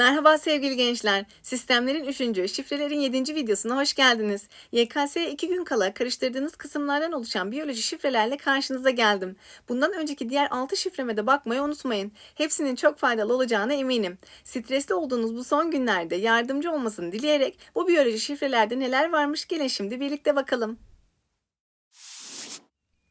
Merhaba sevgili gençler. Sistemlerin 3. şifrelerin 7. videosuna hoş geldiniz. YKS'ye 2 gün kala karıştırdığınız kısımlardan oluşan biyoloji şifrelerle karşınıza geldim. Bundan önceki diğer 6 şifreme de bakmayı unutmayın. Hepsinin çok faydalı olacağına eminim. Stresli olduğunuz bu son günlerde yardımcı olmasını dileyerek bu biyoloji şifrelerde neler varmış gelin şimdi birlikte bakalım.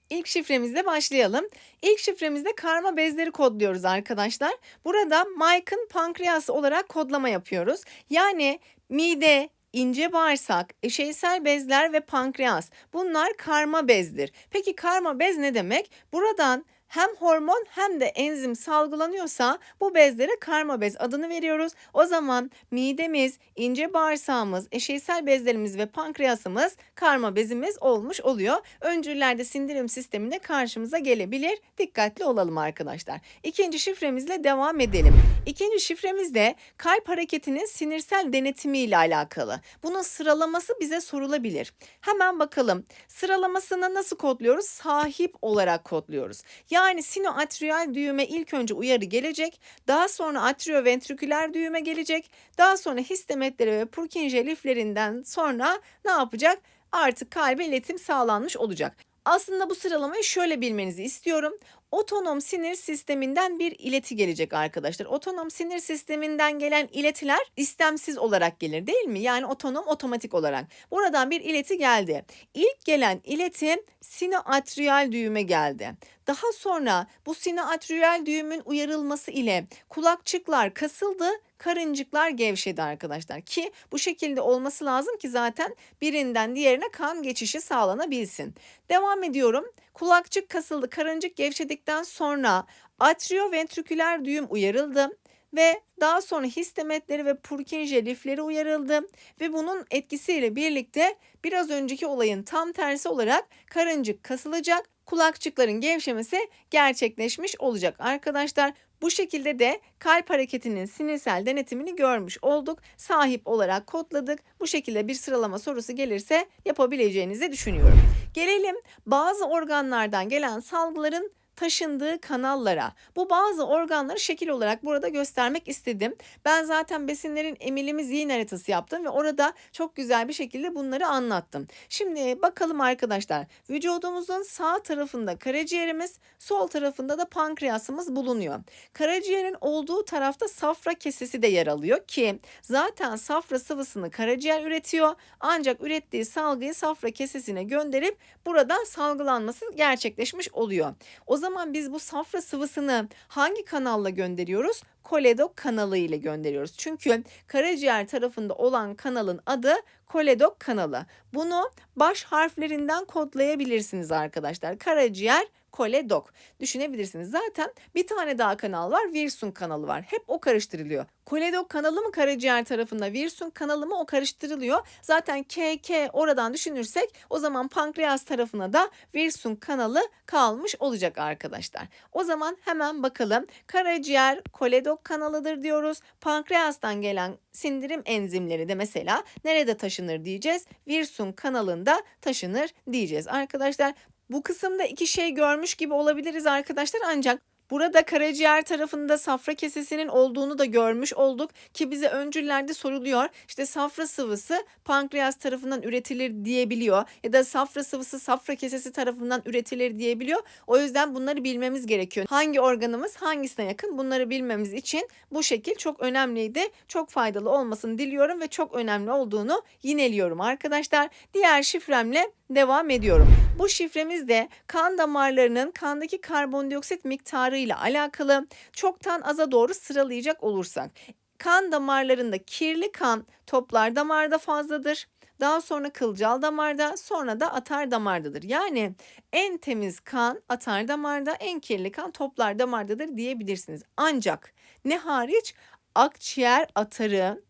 İlk şifremizle başlayalım. İlk şifremizde karma bezleri kodluyoruz arkadaşlar. Burada Mike'ın pankreası olarak kodlama yapıyoruz. Yani mide, ince bağırsak, eşeysel bezler ve pankreas bunlar karma bezdir. Peki karma bez ne demek? Buradan hem hormon hem de enzim salgılanıyorsa bu bezlere karma bez adını veriyoruz. O zaman midemiz, ince bağırsağımız, eşeysel bezlerimiz ve pankreasımız karma bezimiz olmuş oluyor. Öncüllerde sindirim sisteminde karşımıza gelebilir. Dikkatli olalım arkadaşlar. İkinci şifremizle devam edelim. İkinci şifremiz de kalp hareketinin sinirsel denetimi ile alakalı. Bunun sıralaması bize sorulabilir. Hemen bakalım. Sıralamasını nasıl kodluyoruz? Sahip olarak kodluyoruz. Yani sinoatriyal düğüme ilk önce uyarı gelecek, daha sonra atrioventriküler düğüme gelecek, daha sonra histemetleri ve Purkinje liflerinden sonra ne yapacak? Artık kalbe iletim sağlanmış olacak. Aslında bu sıralamayı şöyle bilmenizi istiyorum. Otonom sinir sisteminden bir ileti gelecek arkadaşlar. Otonom sinir sisteminden gelen iletiler istemsiz olarak gelir değil mi? Yani otonom otomatik olarak. Buradan bir ileti geldi. İlk gelen ileti sinoatriyal düğüme geldi. Daha sonra bu sinoatriyal düğümün uyarılması ile kulakçıklar kasıldı karıncıklar gevşedi arkadaşlar ki bu şekilde olması lazım ki zaten birinden diğerine kan geçişi sağlanabilsin. Devam ediyorum. Kulakçık kasıldı, karıncık gevşedikten sonra atrioventriküler düğüm uyarıldı ve daha sonra histemetleri ve Purkinje lifleri uyarıldı ve bunun etkisiyle birlikte biraz önceki olayın tam tersi olarak karıncık kasılacak, kulakçıkların gevşemesi gerçekleşmiş olacak arkadaşlar. Bu şekilde de kalp hareketinin sinirsel denetimini görmüş olduk. Sahip olarak kodladık. Bu şekilde bir sıralama sorusu gelirse yapabileceğinizi düşünüyorum. Gelelim bazı organlardan gelen salgıların taşındığı kanallara. Bu bazı organları şekil olarak burada göstermek istedim. Ben zaten besinlerin emilimi zihin haritası yaptım ve orada çok güzel bir şekilde bunları anlattım. Şimdi bakalım arkadaşlar. Vücudumuzun sağ tarafında karaciğerimiz, sol tarafında da pankreasımız bulunuyor. Karaciğerin olduğu tarafta safra kesesi de yer alıyor ki zaten safra sıvısını karaciğer üretiyor. Ancak ürettiği salgıyı safra kesesine gönderip buradan salgılanması gerçekleşmiş oluyor. O zaman biz bu safra sıvısını hangi kanalla gönderiyoruz? koledok kanalı ile gönderiyoruz. Çünkü karaciğer tarafında olan kanalın adı koledok kanalı. Bunu baş harflerinden kodlayabilirsiniz arkadaşlar. Karaciğer koledok düşünebilirsiniz. Zaten bir tane daha kanal var. Virsun kanalı var. Hep o karıştırılıyor. Koledok kanalı mı karaciğer tarafında, Virsun kanalı mı o karıştırılıyor. Zaten KK oradan düşünürsek o zaman pankreas tarafına da Virsun kanalı kalmış olacak arkadaşlar. O zaman hemen bakalım. Karaciğer koledok kanalıdır diyoruz. Pankreastan gelen sindirim enzimleri de mesela nerede taşınır diyeceğiz. Virsun kanalında taşınır diyeceğiz arkadaşlar. Bu kısımda iki şey görmüş gibi olabiliriz arkadaşlar ancak Burada karaciğer tarafında safra kesesinin olduğunu da görmüş olduk ki bize öncüllerde soruluyor. İşte safra sıvısı pankreas tarafından üretilir diyebiliyor ya da safra sıvısı safra kesesi tarafından üretilir diyebiliyor. O yüzden bunları bilmemiz gerekiyor. Hangi organımız hangisine yakın bunları bilmemiz için bu şekil çok önemliydi. Çok faydalı olmasını diliyorum ve çok önemli olduğunu yineliyorum arkadaşlar. Diğer şifremle devam ediyorum. Bu şifremiz de kan damarlarının kandaki karbondioksit miktarı ile alakalı çoktan aza doğru sıralayacak olursak. Kan damarlarında kirli kan toplar damarda fazladır. Daha sonra kılcal damarda, sonra da atar damardadır. Yani en temiz kan atar damarda, en kirli kan toplar damardadır diyebilirsiniz. Ancak ne hariç? Akciğer atarı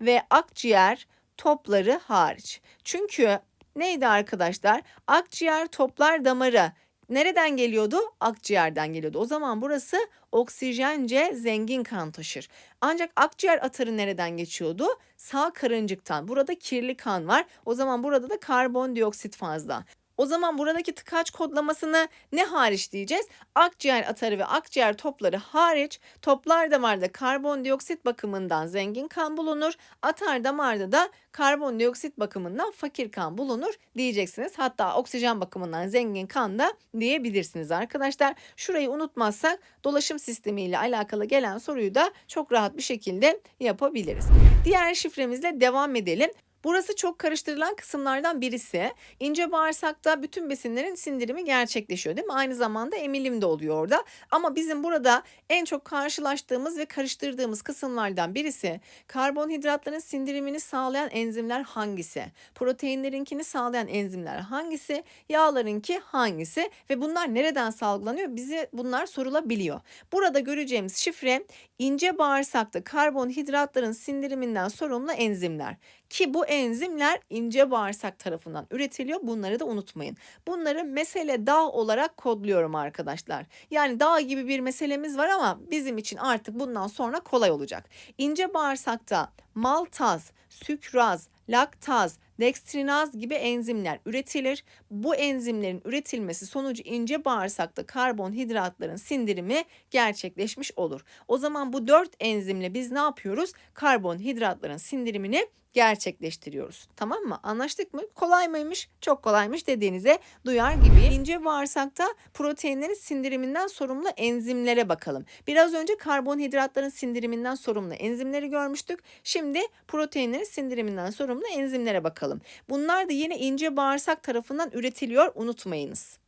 ve akciğer topları hariç. Çünkü neydi arkadaşlar? Akciğer toplar damarı nereden geliyordu? Akciğerden geliyordu. O zaman burası oksijence zengin kan taşır. Ancak akciğer atarı nereden geçiyordu? Sağ karıncıktan. Burada kirli kan var. O zaman burada da karbondioksit fazla. O zaman buradaki tıkaç kodlamasını ne hariç diyeceğiz? Akciğer atarı ve akciğer topları hariç toplar damarda karbondioksit bakımından zengin kan bulunur. Atar damarda da karbondioksit bakımından fakir kan bulunur diyeceksiniz. Hatta oksijen bakımından zengin kan da diyebilirsiniz arkadaşlar. Şurayı unutmazsak dolaşım sistemi ile alakalı gelen soruyu da çok rahat bir şekilde yapabiliriz. Diğer şifremizle devam edelim. Burası çok karıştırılan kısımlardan birisi. İnce bağırsakta bütün besinlerin sindirimi gerçekleşiyor değil mi? Aynı zamanda emilim de oluyor orada. Ama bizim burada en çok karşılaştığımız ve karıştırdığımız kısımlardan birisi karbonhidratların sindirimini sağlayan enzimler hangisi? Proteinlerinkini sağlayan enzimler hangisi? Yağlarınki hangisi? Ve bunlar nereden salgılanıyor? Bize bunlar sorulabiliyor. Burada göreceğimiz şifre ince bağırsakta karbonhidratların sindiriminden sorumlu enzimler. Ki bu enzimler ince bağırsak tarafından üretiliyor. Bunları da unutmayın. Bunları mesele dağ olarak kodluyorum arkadaşlar. Yani dağ gibi bir meselemiz var ama bizim için artık bundan sonra kolay olacak. İnce bağırsakta maltaz, sükraz, laktaz, dekstrinaz gibi enzimler üretilir. Bu enzimlerin üretilmesi sonucu ince bağırsakta karbonhidratların sindirimi gerçekleşmiş olur. O zaman bu dört enzimle biz ne yapıyoruz? Karbonhidratların sindirimini gerçekleştiriyoruz. Tamam mı? Anlaştık mı? Kolay mıymış? Çok kolaymış dediğinize duyar gibi. İnce bağırsakta proteinlerin sindiriminden sorumlu enzimlere bakalım. Biraz önce karbonhidratların sindiriminden sorumlu enzimleri görmüştük. Şimdi proteinlerin sindiriminden sorumlu enzimlere bakalım. Bunlar da yine ince bağırsak tarafından üretiliyor unutmayınız.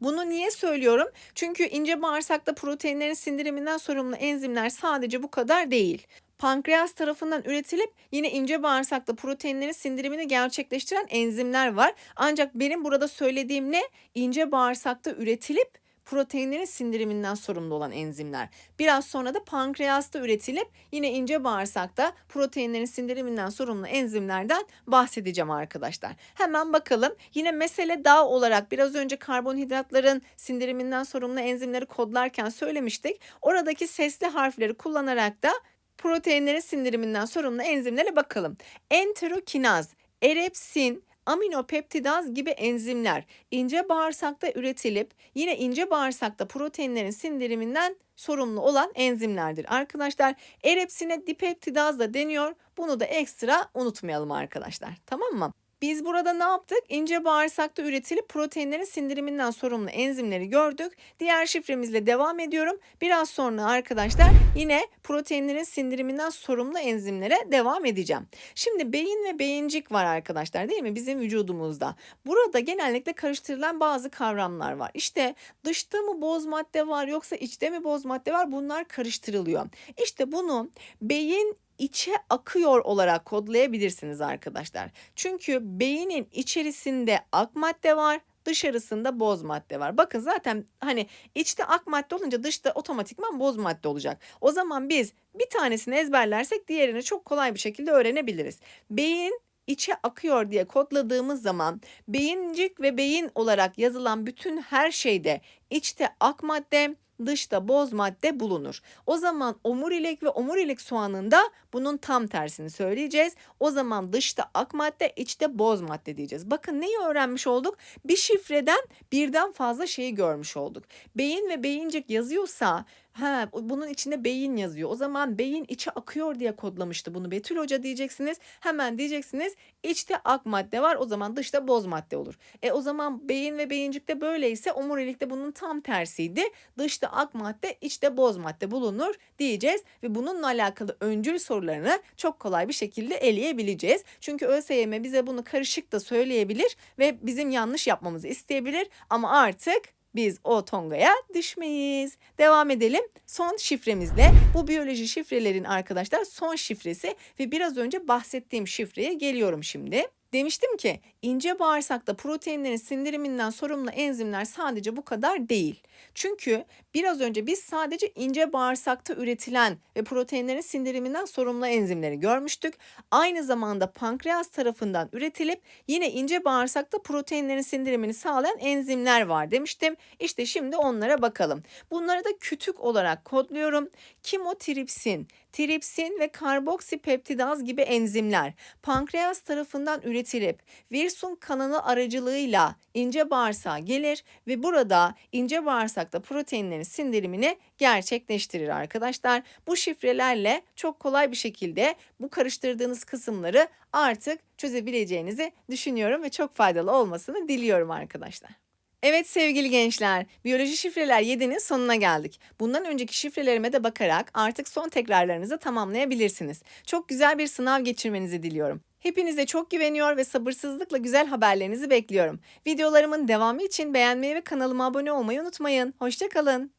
Bunu niye söylüyorum? Çünkü ince bağırsakta proteinlerin sindiriminden sorumlu enzimler sadece bu kadar değil pankreas tarafından üretilip yine ince bağırsakta proteinlerin sindirimini gerçekleştiren enzimler var. Ancak benim burada söylediğim ne? İnce bağırsakta üretilip proteinlerin sindiriminden sorumlu olan enzimler. Biraz sonra da pankreasta üretilip yine ince bağırsakta proteinlerin sindiriminden sorumlu enzimlerden bahsedeceğim arkadaşlar. Hemen bakalım. Yine mesele dağ olarak biraz önce karbonhidratların sindiriminden sorumlu enzimleri kodlarken söylemiştik. Oradaki sesli harfleri kullanarak da proteinlerin sindiriminden sorumlu enzimlere bakalım. Enterokinaz, erepsin, aminopeptidaz gibi enzimler ince bağırsakta üretilip yine ince bağırsakta proteinlerin sindiriminden sorumlu olan enzimlerdir. Arkadaşlar erepsine dipeptidaz da deniyor. Bunu da ekstra unutmayalım arkadaşlar. Tamam mı? Biz burada ne yaptık? İnce bağırsakta üretilip proteinlerin sindiriminden sorumlu enzimleri gördük. Diğer şifremizle devam ediyorum. Biraz sonra arkadaşlar yine proteinlerin sindiriminden sorumlu enzimlere devam edeceğim. Şimdi beyin ve beyincik var arkadaşlar değil mi bizim vücudumuzda. Burada genellikle karıştırılan bazı kavramlar var. İşte dışta mı boz madde var yoksa içte mi boz madde var bunlar karıştırılıyor. İşte bunu beyin içe akıyor olarak kodlayabilirsiniz arkadaşlar. Çünkü beynin içerisinde ak madde var, dışarısında boz madde var. Bakın zaten hani içte ak madde olunca dışta otomatikman boz madde olacak. O zaman biz bir tanesini ezberlersek diğerini çok kolay bir şekilde öğrenebiliriz. Beyin içe akıyor diye kodladığımız zaman beyincik ve beyin olarak yazılan bütün her şeyde içte ak madde, dışta boz madde bulunur. O zaman omurilik ve omurilik soğanında bunun tam tersini söyleyeceğiz. O zaman dışta ak madde, içte boz madde diyeceğiz. Bakın neyi öğrenmiş olduk? Bir şifreden birden fazla şeyi görmüş olduk. Beyin ve beyincik yazıyorsa Ha, bunun içinde beyin yazıyor. O zaman beyin içe akıyor diye kodlamıştı bunu Betül Hoca diyeceksiniz. Hemen diyeceksiniz içte ak madde var o zaman dışta boz madde olur. E o zaman beyin ve beyincikte böyleyse omurilikte bunun tam tersiydi. Dışta ak madde içte boz madde bulunur diyeceğiz ve bununla alakalı öncül sorularını çok kolay bir şekilde eleyebileceğiz. Çünkü ÖSYM bize bunu karışık da söyleyebilir ve bizim yanlış yapmamızı isteyebilir ama artık biz o tongaya düşmeyiz. Devam edelim son şifremizle. Bu biyoloji şifrelerin arkadaşlar son şifresi ve biraz önce bahsettiğim şifreye geliyorum şimdi. Demiştim ki ince bağırsakta proteinlerin sindiriminden sorumlu enzimler sadece bu kadar değil. Çünkü biraz önce biz sadece ince bağırsakta üretilen ve proteinlerin sindiriminden sorumlu enzimleri görmüştük. Aynı zamanda pankreas tarafından üretilip yine ince bağırsakta proteinlerin sindirimini sağlayan enzimler var demiştim. İşte şimdi onlara bakalım. Bunları da kütük olarak kodluyorum. Kimotripsin, tripsin ve karboksipeptidaz gibi enzimler pankreas tarafından üretilip Wilson kanalı aracılığıyla ince bağırsağa gelir ve burada ince bağırsakta proteinlerin sindirimini gerçekleştirir arkadaşlar. Bu şifrelerle çok kolay bir şekilde bu karıştırdığınız kısımları artık çözebileceğinizi düşünüyorum ve çok faydalı olmasını diliyorum arkadaşlar. Evet sevgili gençler, biyoloji şifreler 7'nin sonuna geldik. Bundan önceki şifrelerime de bakarak artık son tekrarlarınızı tamamlayabilirsiniz. Çok güzel bir sınav geçirmenizi diliyorum. Hepinize çok güveniyor ve sabırsızlıkla güzel haberlerinizi bekliyorum. Videolarımın devamı için beğenmeyi ve kanalıma abone olmayı unutmayın. Hoşçakalın.